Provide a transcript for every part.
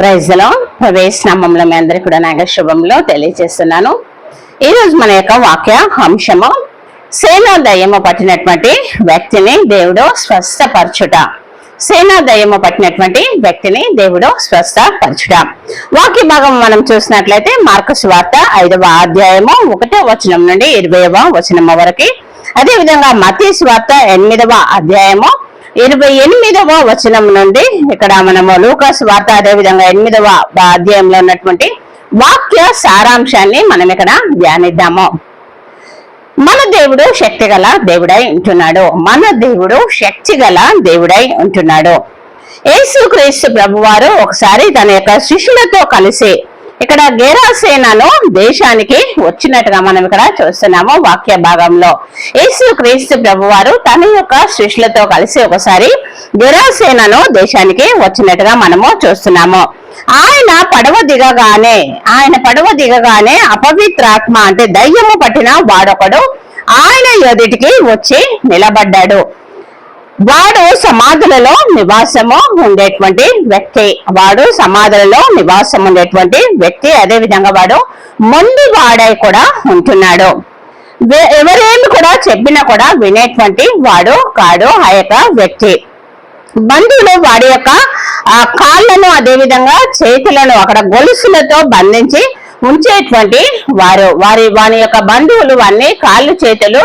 ప్రైజ్లో ప్రవేశనామంలో మీ అందరికీ కూడా నాగశుభంలో తెలియజేస్తున్నాను. ఈరోజు మన యొక్క వాక్య అంశము సేనా దయ్యము పట్టినటువంటి వ్యక్తిని దేవుడు స్వస్థపరచుట. సేనా దయ్యము పట్టినటువంటి వ్యక్తిని దేవుడు స్వస్థపరచుట. వాక్య భాగం మనం చూసినట్లయితే మార్కస్ వార్త ఐదవ అధ్యాయము ఒకటో వచనం నుండి ఇరవైవ వచనం వరకు. అదేవిధంగా మతీ మతీస్ వార్త ఎనిమిదవ అధ్యాయము ఇరవై ఎనిమిదవ వచనం నుండి ఇక్కడ మనము లూకాస్ వార్త అదేవిధంగా ఎనిమిదవ అధ్యాయంలో ఉన్నటువంటి వాక్య సారాంశాన్ని మనం ఇక్కడ ధ్యానిద్దాము. మన దేవుడు శక్తి గల దేవుడై ఉంటున్నాడు. మన దేవుడు శక్తి గల దేవుడై ఉంటున్నాడు. యేసు క్రీస్తు ప్రభువారు ఒకసారి తన యొక్క శిష్యులతో కలిసి ఇక్కడ గేరాసేనను దేశానికి వచ్చినట్టుగా మనం ఇక్కడ చూస్తున్నాము వాక్య భాగంలో. యేసు క్రీస్తు ప్రభువారు తన యొక్క శిష్యులతో కలిసి ఒకసారి గెరాసేనను దేశానికి వచ్చినట్టుగా మనము చూస్తున్నాము. ఆయన పడవ దిగగానే ఆయన పడవ దిగగానే అపవిత్రాత్మ అంటే దయ్యము పట్టిన వాడొకడు ఆయన ఎదుటికి వచ్చి నిలబడ్డాడు. వాడు సమాధులలో నివాసము ఉండేటువంటి వ్యక్తి. వాడు సమాధులలో నివాసం ఉండేటువంటి వ్యక్తి. అదే విధంగా వాడు మొండి వాడై కూడా ఉంటున్నాడు. ఎవరేమి కూడా చెప్పినా కూడా వినేటువంటి వాడు కాడు ఆ యొక్క వ్యక్తి. బంధువులు వాడి యొక్క ఆ కాళ్ళను అదేవిధంగా చేతులను అక్కడ గొలుసులతో బంధించి ఉంచేటువంటి వారు. వారి వాని యొక్క బంధువులు వారిని కాళ్ళు చేతులు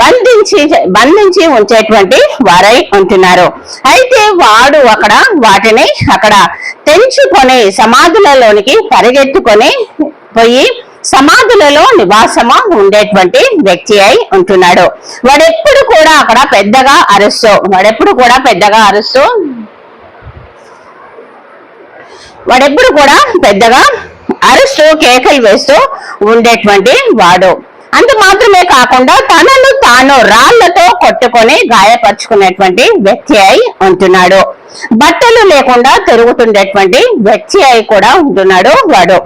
బంధించి బంధించి ఉంచేటువంటి వారై ఉంటున్నారు. అయితే వాడు అక్కడ వాటిని అక్కడ తెంచుకొని సమాధులలోనికి పరిగెత్తుకొని పోయి సమాధులలో నివాసము ఉండేటువంటి వ్యక్తి అయి ఉంటున్నాడు. వాడెప్పుడు కూడా అక్కడ పెద్దగా అరుస్తూ వాడెప్పుడు కూడా పెద్దగా అరుస్తూ వాడెప్పుడు కూడా పెద్దగా అరుస్తూ కేకలు వేస్తూ ఉండేటువంటి వాడు. అంత మాత్రమే కాకుండా తనను తాను రాళ్ళతో కొట్టుకొని గాయపరుచుకునేటువంటి వ్యక్తి అయి ఉంటున్నాడు. బట్టలు లేకుండా తిరుగుతుండేటువంటి వ్యక్తి అయి కూడా ఉంటున్నాడు వాడు.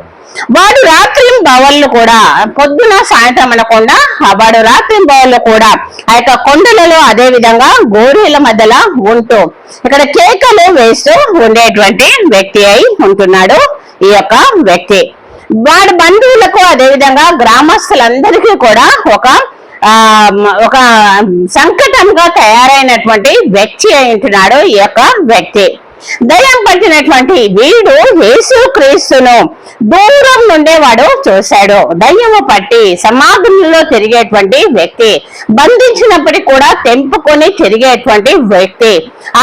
వాడు రాత్రి బవళ్ళు కూడా పొద్దున సాయంత్రం అనకుండా ఆ వాడు రాత్రి బవళ్ళు కూడా ఆ యొక్క కొండలలో అదే విధంగా గోరీల మధ్యలో ఉంటూ ఇక్కడ కేకలు వేస్తూ ఉండేటువంటి వ్యక్తి అయి ఉంటున్నాడు. ఈ యొక్క వ్యక్తి. వాడి బంధువులకు అదే విధంగా గ్రామస్తులందరికీ కూడా ఒక ఒక సంకటంగా తయారైనటువంటి వ్యక్తి అయి ఈ యొక్క వ్యక్తి. దయ్యం పట్టినటువంటి వీడు యేసు క్రీస్తును దూరం నుండే వాడు చూశాడు. దయ్యము పట్టి సమాధులలో తిరిగేటువంటి వ్యక్తి బంధించినప్పటికీ కూడా తెంపుకొని తిరిగేటువంటి వ్యక్తి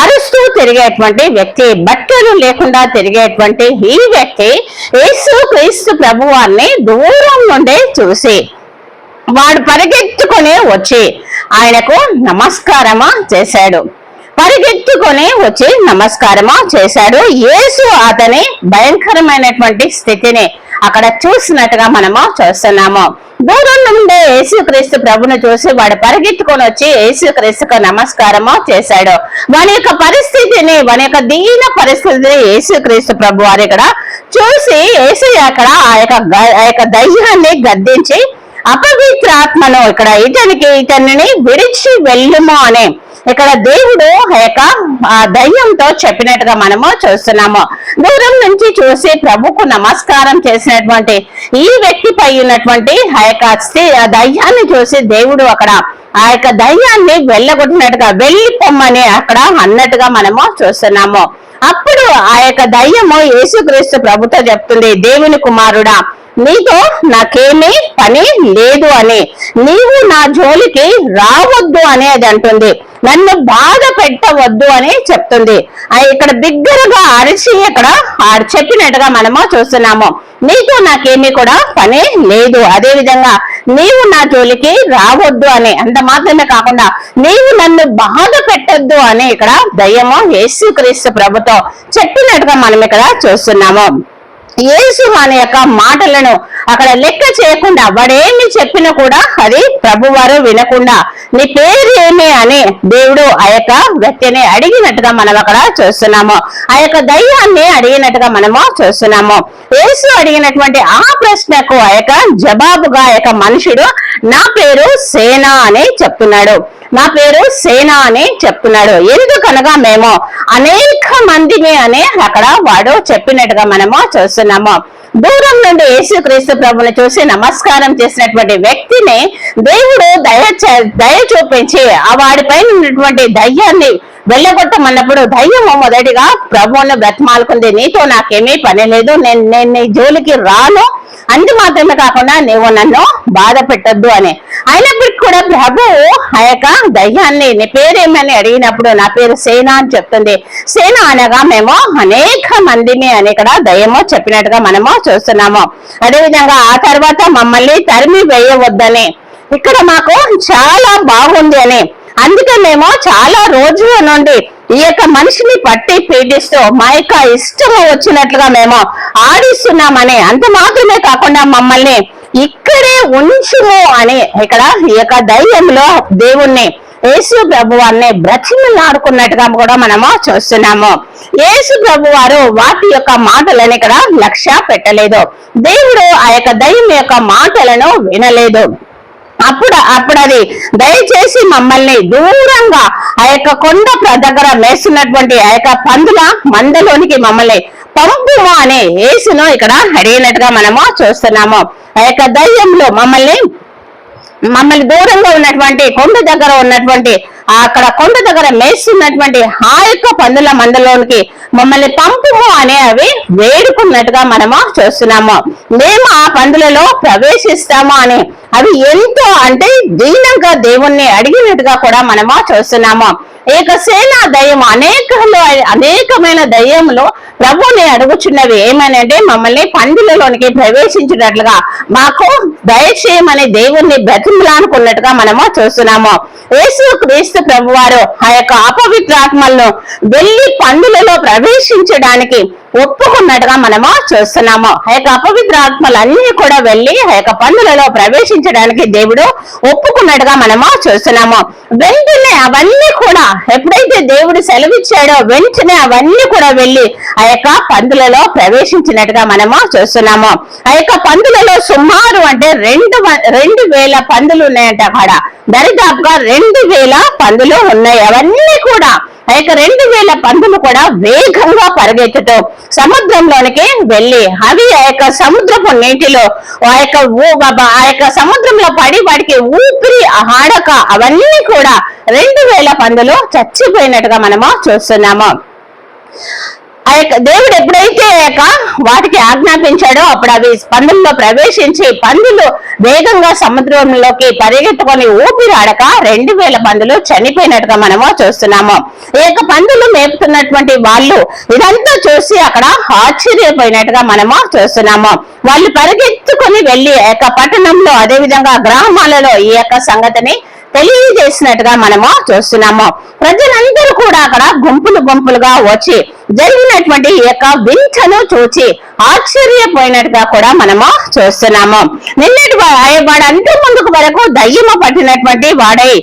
అరుస్తూ తిరిగేటువంటి వ్యక్తి బట్టలు లేకుండా తిరిగేటువంటి ఈ వ్యక్తి యేసు క్రీస్తు ప్రభువాన్ని దూరం నుండే చూసి వాడు పరిగెత్తుకొని వచ్చి ఆయనకు నమస్కారమా చేశాడు. పరిగెత్తుకొని వచ్చి నమస్కారమా చేశాడు. యేసు అతని భయంకరమైనటువంటి స్థితిని అక్కడ చూసినట్టుగా మనము చూస్తున్నాము. దూరం నుండే యేసుక్రీస్తు ప్రభును చూసి వాడు పరిగెత్తుకొని వచ్చి యేసుక్రీస్తుకు నమస్కారము చేశాడు. వాని యొక్క పరిస్థితిని వాని యొక్క దీన పరిస్థితిని యేసుక్రీస్తు ప్రభు వారు ఇక్కడ చూసి యేసు అక్కడ ఆ యొక్క ఆ యొక్క దయ్యాన్ని గద్దించి అపవిత్రాత్మను ఇక్కడ ఇతనికి ఇతనిని విడిచి వెళ్ళుము అని ఇక్కడ దేవుడు యొక్క ఆ దయ్యంతో చెప్పినట్టుగా మనము చూస్తున్నాము. దూరం నుంచి చూసి ప్రభుకు నమస్కారం చేసినటువంటి ఈ వ్యక్తిపై ఉన్నటువంటి ఆ యొక్క ఆ దయ్యాన్ని చూసి దేవుడు అక్కడ ఆ యొక్క దయ్యాన్ని వెళ్ళగొట్టినట్టుగా వెళ్ళిపోమ్మని అక్కడ అన్నట్టుగా మనము చూస్తున్నాము. అప్పుడు ఆ యొక్క దయ్యము యేసుక్రీస్తు ప్రభుతో చెప్తుంది దేవుని కుమారుడా నీతో నాకేమీ పని లేదు అని. నీవు నా జోలికి రావద్దు అనేది అంటుంది. నన్ను బాధ పెట్టవద్దు అని చెప్తుంది. ఇక్కడ బిగ్గరగా అరిచి ఇక్కడ ఆ చెప్పినట్టుగా మనము చూస్తున్నాము. నీతో నాకేమీ కూడా పని లేదు. అదే విధంగా నీవు నా జోలికి రావద్దు అని. అంత మాత్రమే కాకుండా నీవు నన్ను బాధ పెట్టద్దు అని ఇక్కడ దయ్యము యేసుక్రీస్తు ప్రభుతో చెప్పినట్టుగా మనం ఇక్కడ చూస్తున్నాము. యేసు అనే యొక్క మాటలను అక్కడ లెక్క చేయకుండా వాడేమి చెప్పినా కూడా అది ప్రభువారు వినకుండా నీ పేరు ఏమి అని దేవుడు ఆ యొక్క వ్యక్తిని అడిగినట్టుగా మనం అక్కడ చూస్తున్నాము. ఆ యొక్క దయ్యాన్ని అడిగినట్టుగా మనము చూస్తున్నాము. యేసు అడిగినటువంటి ఆ ప్రశ్నకు ఆ యొక్క జవాబుగా ఆ యొక్క మనుషుడు నా పేరు సేన అని చెప్తున్నాడు. నా పేరు సేన అని చెప్తున్నాడు. ఎందుకనగా మేము అనేక మందిని అని అక్కడ వాడు చెప్పినట్టుగా మనము చూస్తున్నాము. దూరం నుండి యేసుక్రీస్తు ప్రభుని చూసి నమస్కారం చేసినటువంటి వ్యక్తిని దేవుడు దయ దయ చూపించి ఆ వాడిపైన ఉన్నటువంటి దయ్యాన్ని వెళ్ళగొట్టమన్నప్పుడు దయ్యము మొదటిగా ప్రభువును బ్రతిమాలుకుంది. నీతో నాకేమీ పని లేదు. నేను నేను నీ జోలికి రాను. అందు మాత్రమే కాకుండా నీవు నన్ను బాధ పెట్టద్దు అని. అయినప్పటికీ కూడా ప్రభు ఆ యొక్క దయ్యాన్ని నీ పేరేమని అడిగినప్పుడు నా పేరు సేన అని చెప్తుంది. సేన అనగా మేము అనేక మందిని అని ఇక్కడ దయ్యము చెప్పినట్టుగా మనము చూస్తున్నాము. అదేవిధంగా ఆ తర్వాత మమ్మల్ని తరిమి వేయవద్దని. ఇక్కడ మాకు చాలా బాగుంది అని. అందుకే మేము చాలా రోజుల నుండి ఈ యొక్క మనిషిని పట్టి పీడిస్తూ మా యొక్క ఇష్టము వచ్చినట్లుగా మేము ఆడిస్తున్నామని అంత మాత్రమే కాకుండా మమ్మల్ని ఇక్కడే ఉంచుము అని ఇక్కడ ఈ యొక్క ధైర్యంలో దేవుణ్ణి యేసు ప్రభు వారిని బ్రతిమలాడుకున్నట్టుగా కూడా మనము చూస్తున్నాము. యేసు ప్రభు వారు వాటి యొక్క మాటలను ఇక్కడ లక్ష్య పెట్టలేదు. దేవుడు ఆ యొక్క దయ్యం యొక్క మాటలను వినలేదు. అప్పుడు అప్పుడు అది దయచేసి మమ్మల్ని దూరంగా ఆ యొక్క కొండ దగ్గర మేస్తున్నటువంటి ఆ యొక్క పందుల మందలోనికి మమ్మల్ని పంపుము అనే యేసును ఇక్కడ అడిగినట్టుగా మనము చూస్తున్నాము. ఆ యొక్క దయ్యంలో మమ్మల్ని మమ్మల్ని దూరంగా ఉన్నటువంటి కొండ దగ్గర ఉన్నటువంటి అక్కడ కొండ దగ్గర మేస్తున్నటువంటి ఆ యొక్క పందుల మందలోనికి మమ్మల్ని పంపుము అనే అవి వేడుకున్నట్టుగా మనము చూస్తున్నాము. మేము ఆ పందులలో ప్రవేశిస్తాము అని అవి ఎంతో అంటే దీనంగా దేవుణ్ణి అడిగినట్టుగా కూడా మనము చూస్తున్నాము. ఏక సేనా దయ్యం అనేకలో అనేకమైన దయ్యంలో ప్రభుని అడుగుచున్నవి ఏమనంటే మమ్మల్ని పందిలలోనికి ప్రవేశించినట్లుగా మాకు దయచేయమని దేవుణ్ణి బ్రతిమలానుకున్నట్టుగా మనము చూస్తున్నాము. యేసు క్రీస్తు ప్రభువారు ఆ యొక్క అపవిత్రాత్మలను వెళ్ళి పందులలో ప్రవేశించడానికి ఒప్పుకున్నట్టుగా మనము చూస్తున్నాము. ఆ యొక్క అపవిత్రాత్మలన్నీ కూడా వెళ్ళి ఆ యొక్క పందులలో ప్రవేశించడానికి దేవుడు ఒప్పుకున్నట్టుగా మనము చూస్తున్నాము. వెంటనే అవన్నీ కూడా ఎప్పుడైతే దేవుడు సెలవిచ్చాడో వెంటనే అవన్నీ కూడా వెళ్ళి ఆ యొక్క పందులలో ప్రవేశించినట్టుగా మనము చూస్తున్నాము. ఆ యొక్క పందులలో సుమారు అంటే రెండు వ- రెండు వేల పందులు ఉన్నాయంట అక్కడ. దరిదాపుగా రెండు వేల పందులు ఉన్నాయి. అవన్నీ కూడా ఆ యొక్క రెండు వేల పందులు కూడా వేగంగా పరిగెత్తుతూ సముద్రంలోనికి వెళ్ళి అవి ఆ యొక్క సముద్రపు నీటిలో ఆ యొక్క ఊ- ఆ యొక్క సముద్రంలో పడి వాడికి ఊపిరి ఆడక అవన్నీ కూడా రెండు వేల పందులు చచ్చిపోయినట్టుగా మనము చూస్తున్నాము. ఆ యొక్క దేవుడు ఎప్పుడైతే యొక్క వాటికి ఆజ్ఞాపించాడో అప్పుడు అవి పందుల్లో ప్రవేశించి పందులు వేగంగా సముద్రంలోకి పరిగెత్తుకొని ఊపిరాడక రెండు వేల పందులు చనిపోయినట్టుగా మనము చూస్తున్నాము. ఈ యొక్క పందులు మేపుతున్నటువంటి వాళ్ళు ఇదంతా చూసి అక్కడ ఆశ్చర్యపోయినట్టుగా మనము చూస్తున్నాము. వాళ్ళు పరిగెత్తుకొని వెళ్ళి యొక్క పట్టణంలో అదేవిధంగా గ్రామాలలో ఈ యొక్క సంగతిని తెలియజేసినట్టుగా మనము చూస్తున్నాము. ప్రజలందరూ కూడా అక్కడ గుంపులు గుంపులుగా వచ్చి జరిగినటువంటి ఈ యొక్క వింతను చూచి ఆశ్చర్యపోయినట్టుగా కూడా మనము చూస్తున్నాము. నిన్నటి వాడు అంటూ ముందుకు వరకు దయ్యము పట్టినటువంటి వాడై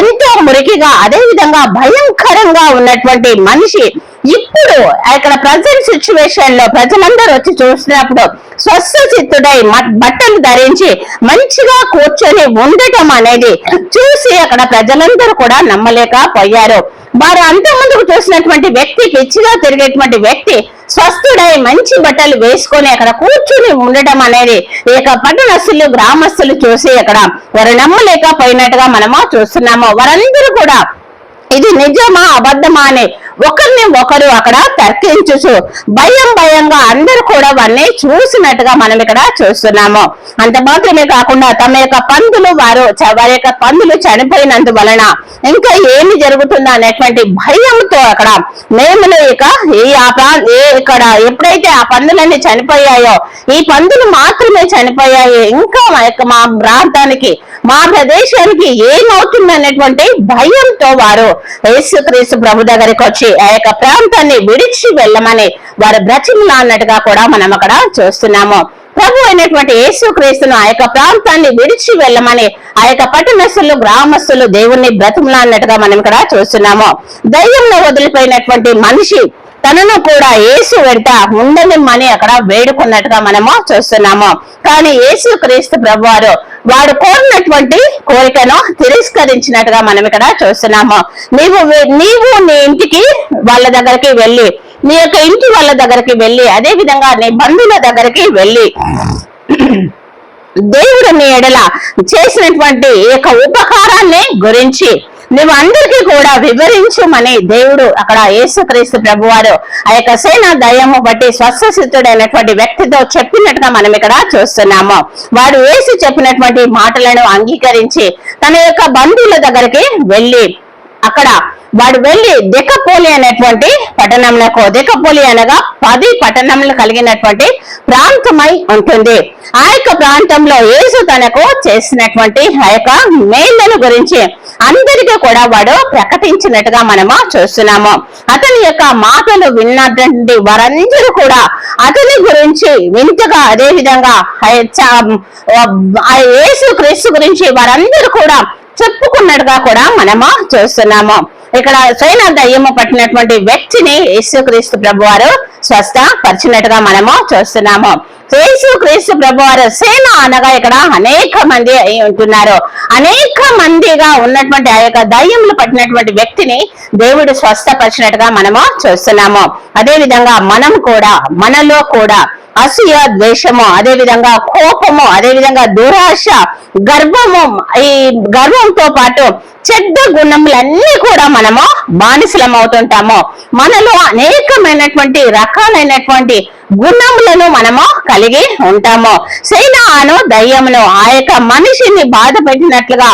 ఎంతో మురికిగా అదే విధంగా భయంకరంగా ఉన్నటువంటి మనిషి ఇప్పుడు ఇక్కడ ప్రజెంట్ సిచ్యువేషన్లో ప్రజలందరూ వచ్చి చూసినప్పుడు స్వస్థ చిత్తుడై బట్టలు ధరించి మంచిగా కూర్చొని ఉండటం అనేది చూసి అక్కడ ప్రజలందరూ కూడా నమ్మలేకపోయారు. వారు అంత ముందుకు చూసినటువంటి వ్యక్తి పిచ్చిగా తిరిగేటువంటి వ్యక్తి స్వస్థుడై మంచి బట్టలు వేసుకొని అక్కడ కూర్చుని ఉండటం అనేది ఈ యొక్క పట్టణస్తులు గ్రామస్తులు చూసి అక్కడ వారు నమ్మలేకపోయినట్టుగా మనము చూస్తున్నాము. వారందరూ కూడా ఇది నిజమా అబద్ధమా అని ఒకరిని ఒకరు అక్కడ తర్కించుచు భయం భయంగా అందరు కూడా వారిని చూసినట్టుగా మనం ఇక్కడ చూస్తున్నాము. అంత మాత్రమే కాకుండా తమ యొక్క పందులు వారు చ- వారి యొక్క పందులు చనిపోయినందు వలన ఇంకా ఏమి జరుగుతుందో అనేటువంటి భయంతో అక్కడ మేము ఇక ఈ ఆ ఏ ఇక్కడ ఎప్పుడైతే ఆ పందులన్నీ చనిపోయాయో ఈ పందులు మాత్రమే చనిపోయాయి. ఇంకా మా యొక్క మా ప్రాంతానికి మా ప్రదేశానికి ఏమవుతుంది అనేటువంటి భయంతో వారు యేసుక్రీస్తు ప్రభు దగ్గరికి వచ్చి ఆ యొక్క ప్రాంతాన్ని విడిచి వెళ్ళమని వారు బ్రతిమలా అన్నట్టుగా కూడా మనం అక్కడ చూస్తున్నాము. ప్రభు అయినటువంటి యేసుక్రీస్తును ఆ యొక్క ప్రాంతాన్ని విడిచి వెళ్ళమని ఆ యొక్క పట్టణస్తులు గ్రామస్తులు దేవుణ్ణి బ్రతిమలాడినట్టుగా మనం ఇక్కడ చూస్తున్నాము. దయ్యంలో వదిలిపోయినటువంటి మనిషి తనను కూడా యేసు వెంట ఉండనిమ్మని అక్కడ వేడుకున్నట్టుగా మనము చూస్తున్నాము. కానీ యేసు క్రీస్తు ప్రభువారు వాడు కోరినటువంటి కోరికను తిరస్కరించినట్టుగా మనం ఇక్కడ చూస్తున్నాము. నీవు నీవు నీ ఇంటికి వాళ్ళ దగ్గరికి వెళ్ళి నీ యొక్క ఇంటి వాళ్ళ దగ్గరికి వెళ్ళి అదే విధంగా నీ బంధువుల దగ్గరికి వెళ్ళి దేవుడు నీ ఎడల చేసినటువంటి ఈ యొక్క ఉపకారాన్ని గురించి నువ్వు అందరికీ కూడా వివరించమని దేవుడు అక్కడ యేసుక్రీస్తు ప్రభువారు ఆ యొక్క సేన దయము బట్టి స్వస్థసిద్ధుడైనటువంటి వ్యక్తితో చెప్పినట్టుగా మనం ఇక్కడ చూస్తున్నాము. వాడు వేసి చెప్పినటువంటి మాటలను అంగీకరించి తన యొక్క బంధువుల దగ్గరికి వెళ్ళి అక్కడ వాడు వెళ్ళి దిక్కపోలి అనేటువంటి పట్టణంలో దిక్కపోలి అనగా పది పట్టణంలో కలిగినటువంటి ప్రాంతమై ఉంటుంది. ఆ యొక్క ప్రాంతంలో యేసు తనకు చేసినటువంటి ఆ యొక్క మేళ్ళను గురించి అందరికీ కూడా వాడు ప్రకటించినట్టుగా మనము చూస్తున్నాము. అతని యొక్క మాటలు విన్నటువంటి వారందరూ కూడా అతని గురించి వింతగా అదే విధంగా యేసు క్రీస్తు గురించి వారందరూ కూడా చెప్పుకున్నట్టుగా కూడా మనము చూస్తున్నాము. ఇక్కడ సైన దయ్యము పట్టినటువంటి వ్యక్తిని యేసుక్రీస్తు ప్రభు వారు స్వస్థ పరిచినట్టుగా మనము చూస్తున్నాము. యేసుక్రీస్తు ప్రభు వారు సేన అనగా ఇక్కడ అనేక మంది అయి ఉంటున్నారు. అనేక మందిగా ఉన్నటువంటి ఆ యొక్క దయ్యములు పట్టినటువంటి వ్యక్తిని దేవుడు స్వస్థపరిచినట్టుగా మనము చూస్తున్నాము. అదే విధంగా మనం కూడా మనలో కూడా అసూయ ద్వేషము అదే విధంగా కోపము అదే విధంగా దురాశ గర్వము ఈ గర్వంతో పాటు చెడ్డ గుణములన్నీ కూడా మనము బానిసలం అవుతుంటాము మనలో అనేకమైనటువంటి రకాలైనటువంటి గుణములను మనము కలిగి ఉంటాము. సైనాను దయ్యమును ఆ యొక్క మనిషిని బాధ పెట్టినట్లుగా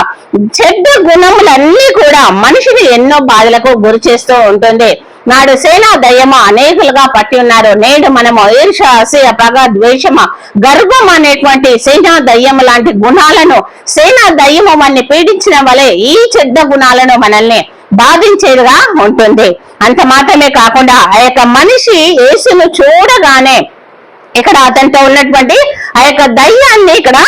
చెడ్డ గుణములన్నీ కూడా మనిషిని ఎన్నో బాధలకు గురి చేస్తూ ఉంటుంది. నాడు సేనా దయ్యమ అనేకులుగా పట్టి ఉన్నారు. నేడు మనము ఈర్ష అసూయ పగ ద్వేషమ గర్వం అనేటువంటి సేనా దయ్యము లాంటి గుణాలను సేనా దయ్యము మనల్ని పీడించిన వలె ఈ చెడ్డ గుణాలను మనల్ని బాధించేదిగా ఉంటుంది. అంత మాత్రమే కాకుండా ఆ యొక్క మనిషి యేసును చూడగానే ఇక్కడ అతనితో ఉన్నటువంటి ఆ యొక్క దయ్యాన్ని ఇక్కడ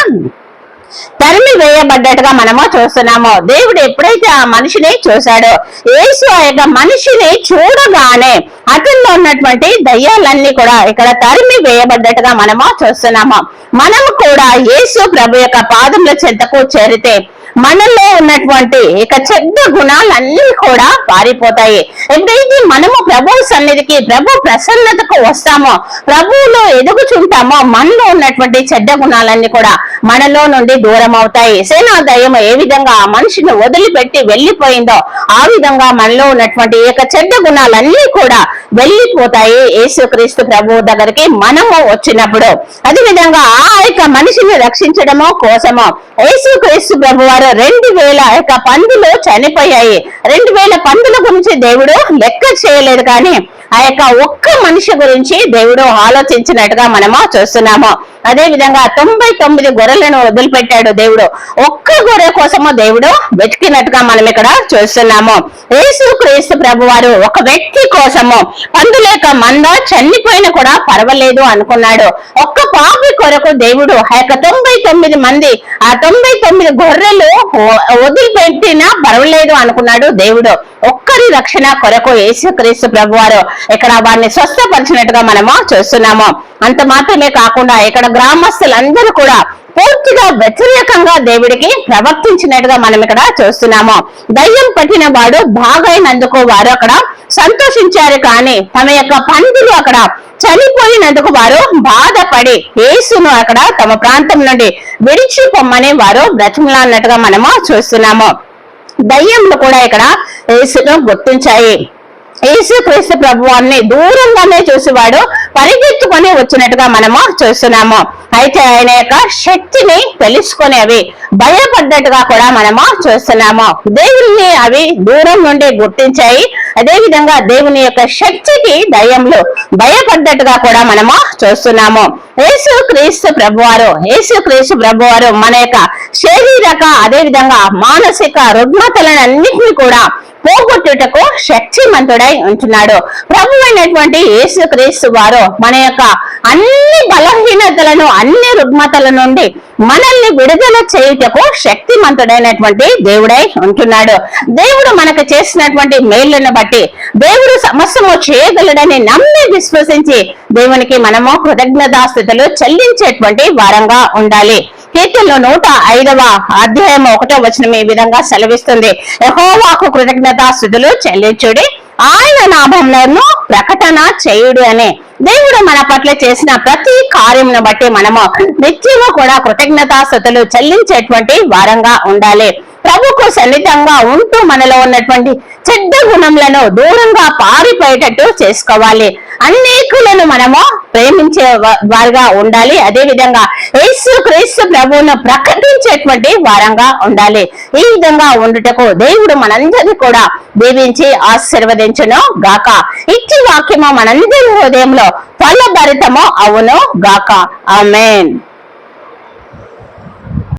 తరిమి వేయబడ్డట్టుగా మనము చూస్తున్నాము. దేవుడు ఎప్పుడైతే ఆ మనిషిని చూశాడో యేసు ఆ యొక్క మనిషిని చూడగానే అతనిలో ఉన్నటువంటి దయ్యాలన్నీ కూడా ఇక్కడ తరిమి వేయబడ్డట్టుగా మనము చూస్తున్నాము. మనము కూడా యేసు ప్రభు యొక్క పాదముల చెంతకు చేరితే మనలో ఉన్నటువంటి ఇక చెడ్డ గుణాలన్నీ కూడా పారిపోతాయి. ఎప్పుడైతే మనము ప్రభు సన్నిధికి ప్రభు ప్రసన్నతకు వస్తామో ప్రభువులో ఎదుగుచుంటామో మనలో ఉన్నటువంటి చెడ్డ గుణాలన్నీ కూడా మనలో నుండి దూరం అవుతాయి సేనా ఏ విధంగా ఆ మనిషిని వదిలిపెట్టి వెళ్ళిపోయిందో ఆ విధంగా మనలో ఉన్నటువంటి ఈ యొక్క చెడ్డ గుణాలన్నీ కూడా వెళ్ళిపోతాయి. యేసుక్రీస్తు ప్రభు దగ్గరికి మనము వచ్చినప్పుడు. అదే విధంగా ఆ యొక్క మనిషిని రక్షించడము కోసము యేసుక్రీస్తు ప్రభు వారు రెండు వేల యొక్క పందులు చనిపోయాయి. రెండు వేల పందుల గురించి దేవుడు లెక్క చేయలేదు కానీ ఆ యొక్క ఒక్క మనిషి గురించి దేవుడు ఆలోచించినట్టుగా మనము చూస్తున్నాము. అదే విధంగా తొంభై తొమ్మిది గొర్రెలను వదిలిపెట్టాడు దేవుడు. ఒక్క గొర్రె కోసము దేవుడు వెతికినట్టుగా మనం ఇక్కడ చూస్తున్నాము. యేసు క్రీస్తు ప్రభు వారు ఒక వ్యక్తి కోసము పందులేక మంద చనిపోయిన కూడా పర్వాలేదు అనుకున్నాడు. ఒక్క పాపి కొరకు దేవుడు ఆ యొక్క తొంభై తొమ్మిది మంది ఆ తొంభై తొమ్మిది గొర్రెలు వదిలిపెట్టినా పర్వాలేదు అనుకున్నాడు దేవుడు. ఒక్కరి రక్షణ కొరకు యేసుక్రీస్తు ప్రభు వారు ఇక్కడ వారిని స్వస్థపరిచినట్టుగా మనము చూస్తున్నాము. అంత మాత్రమే కాకుండా ఇక్కడ గ్రామస్తులందరూ కూడా పూర్తిగా వ్యతిరేకంగా దేవుడికి ప్రవర్తించినట్టుగా మనం ఇక్కడ చూస్తున్నాము. దయ్యం పట్టిన వాడు బాగైనందుకు వారు అక్కడ సంతోషించారు కానీ తమ యొక్క పందులు అక్కడ చనిపోయినందుకు వారు బాధపడి యేసును అక్కడ తమ ప్రాంతం నుండి విడిచిపోమ్మని వారు వారు బ్రతిమలాన్నట్టుగా మనము చూస్తున్నాము. దయ్యములు కూడా ఇక్కడ యేసును గుర్తించాయి. యేసుక్రీస్తు ప్రభువాన్ని దూరంగానే చూసేవాడు పరిగెత్తుకొని వచ్చినట్టుగా మనము చూస్తున్నాము. అయితే ఆయన యొక్క శక్తిని తెలుసుకునేవి అవి భయపడ్డట్టుగా కూడా మనము చూస్తున్నాము. దేవుని అవి దూరం నుండి గుర్తించాయి. అదేవిధంగా దేవుని యొక్క శక్తికి దయ్యములు భయపడ్డట్టుగా కూడా మనము చూస్తున్నాము. యేసు క్రీస్తు ప్రభువారు యేసు క్రీస్తు ప్రభువారు మన యొక్క శారీరక అదేవిధంగా మానసిక రుగ్మతలను అన్నింటినీ కూడా పోగొట్టుటకు శక్తిమంతుడై ఉంటున్నాడు. ప్రభు అయినటువంటి యేసు క్రీస్తు వారు మన యొక్క అన్ని బలహీనతలను అన్ని రుగ్మతల నుండి మనల్ని విడుదల చేయుటకు శక్తిమంతుడైనటువంటి దేవుడై ఉంటున్నాడు. దేవుడు మనకు చేసినటువంటి మేళ్ళను బట్టి దేవుడు సమస్తము చేయగలడని నమ్మి విశ్వసించి దేవునికి మనము కృతజ్ఞతాస్థితులు చెల్లించేటువంటి వారంగా ఉండాలి. కీర్తనలో నూట ఐదవ అధ్యాయం ఒకటో వచనం ఈ విధంగా సెలవిస్తుంది. యహోవాకు కృతజ్ఞతాస్థితులు చెల్లించుడి. ఆయన నామంలో ప్రకటన చేయుడు అని. దేవుడు మన పట్ల చేసిన ప్రతి కార్యమును బట్టి మనము నిత్యము కూడా కృతజ్ఞతాస్థుతులు చెల్లించేటువంటి వారంగా ఉండాలి. ప్రభుకు సన్నిధంగా ఉంటూ మనలో ఉన్నటువంటి చెడ్డ గుణములను దూరంగా పారిపోయేటట్టు చేసుకోవాలి. అనేకులను మనము ప్రేమించే వారుగా ఉండాలి. అదే విధంగా యేసు క్రీస్తు ప్రభువును ప్రకటించేటువంటి వారంగా ఉండాలి. ఈ విధంగా ఉండుటకు దేవుడు మనందరినీ కూడా దీవించి ఆశీర్వదించును గాక. ఇచ్చి వాక్యము మనందరి హృదయంలో ఫలభరితము అవును గాక. ఆమెన్.